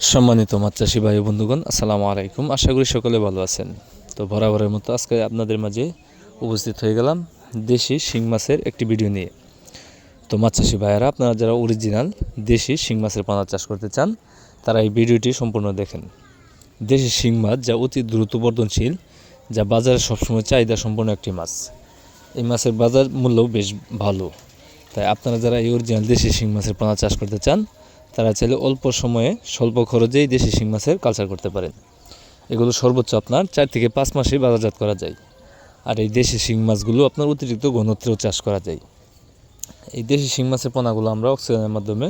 সম্মানিত মাছ চাষি ভাই বন্ধুগণ, আসসালামু আলাইকুম। আশা করি সকলে ভালো আছেন। তো বরাবরের মতো আজকে আপনাদের মাঝে উপস্থিত হয়ে গেলাম দেশি শিং মাছের একটি ভিডিও নিয়ে। তো মাছ চাষি ভাইয়েরা, আপনারা যারা অরিজিনাল দেশি শিং মাছের পানা চাষ করতে চান, তারা এই ভিডিওটি সম্পূর্ণ দেখেন। দেশি শিং মাছ যা অতি দ্রুত বর্ধনশীল, যা বাজারে সবসময় চাহিদা সম্পন্ন একটি মাছ। এই মাছের বাজার মূল্যও বেশ ভালো। তাই আপনারা যারা এই অরিজিনাল দেশি শিং মাছের পোনা চাষ করতে চান তারা চাইলে অল্প সময়ে স্বল্প খরচেই দেশি শিং মাছের কালচার করতে পারেন। এগুলো সর্বোচ্চ আপনার চার থেকে পাঁচ মাসে বাজারজাত করা যায়। আর এই দেশি শিং মাছগুলো আপনার অতিরিক্ত ঘনত্বেও চাষ করা যায়। এই দেশি শিং মাছের পোনাগুলো আমরা অক্সিজেনের মাধ্যমে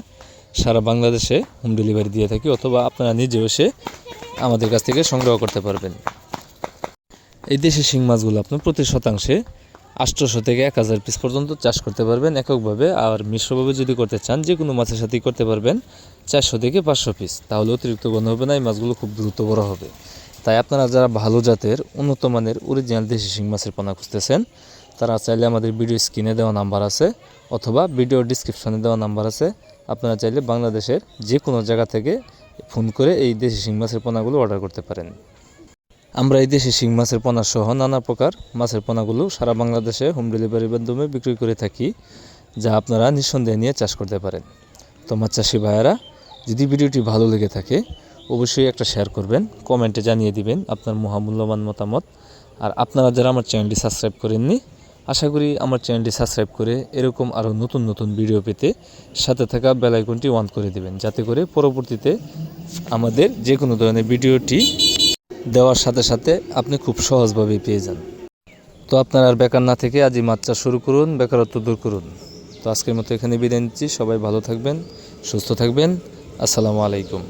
সারা বাংলাদেশে হোম ডেলিভারি দিয়ে থাকি অথবা আপনারা নিজেও এসে আমাদের কাছ থেকে সংগ্রহ করতে পারবেন। এই দেশি শিং মাছগুলো আপনি প্রতি শতাংশে আটশোশো থেকে এক হাজার পিস পর্যন্ত চাষ করতে পারবেন এককভাবে। আর মিশ্রভাবে যদি করতে চান, যে কোনো মাছের সাথেই করতে পারবেন চারশো থেকে পাঁচশো পিস তাহলে অতিরিক্ত ঘন হবে না, এই মাছগুলো খুব দ্রুত বড় হবে। তাই আপনারা যারা ভালো জাতের, উন্নত মানের অরিজিনাল দেশি শিং মাছের পোনা খুঁজতেছেন, তারা চাইলে আমাদের ভিডিও স্ক্রিনে দেওয়া নাম্বার আছে, অথবা ভিডিও ডিসক্রিপশনে দেওয়া নাম্বার আছে। আপনারা চাইলে বাংলাদেশের যে কোনো জায়গা থেকে ফোন করে এই দেশি শিং মাছের পোনাগুলো অর্ডার করতে পারেন। আমরা এই দেশে শিং মাছের পোনা সহ নানা প্রকার মাছের পোনাগুলো সারা বাংলাদেশে হোম ডেলিভারির মাধ্যমে বিক্রি করে থাকি, যা আপনারা নিঃসন্দেহে নিয়ে চাষ করতে পারেন। তো মাছ চাষি ভাইয়েরা, যদি ভিডিওটি ভালো লেগে থাকে, অবশ্যই একটা শেয়ার করবেন কমেন্টে জানিয়ে দিবেন আপনার মহামূল্যবান মতামত। আর আপনারা যারা আমার চ্যানেলটি সাবস্ক্রাইব করেননি, আশা করি আমার চ্যানেলটি সাবস্ক্রাইব করে এরকম আরও নতুন নতুন ভিডিও পেতে সাথে থাকা বেল আইকনটি অন করে দিবেন, যাতে করে পরবর্তীতে আমাদের যে কোনো ধরনের ভিডিওটি দেওয়ার সাথে সাথে আপনি খুব সহজভাবেই পেয়ে যান। তো আপনার আর বেকার না থেকে আজই মাছ চাষ শুরু করুন, বেকারত্ব দূর করুন। তো আজকের মতো এখানে বিদায় নিচ্ছি, সবাই ভালো থাকবেন, সুস্থ থাকবেন। আসসালামু আলাইকুম।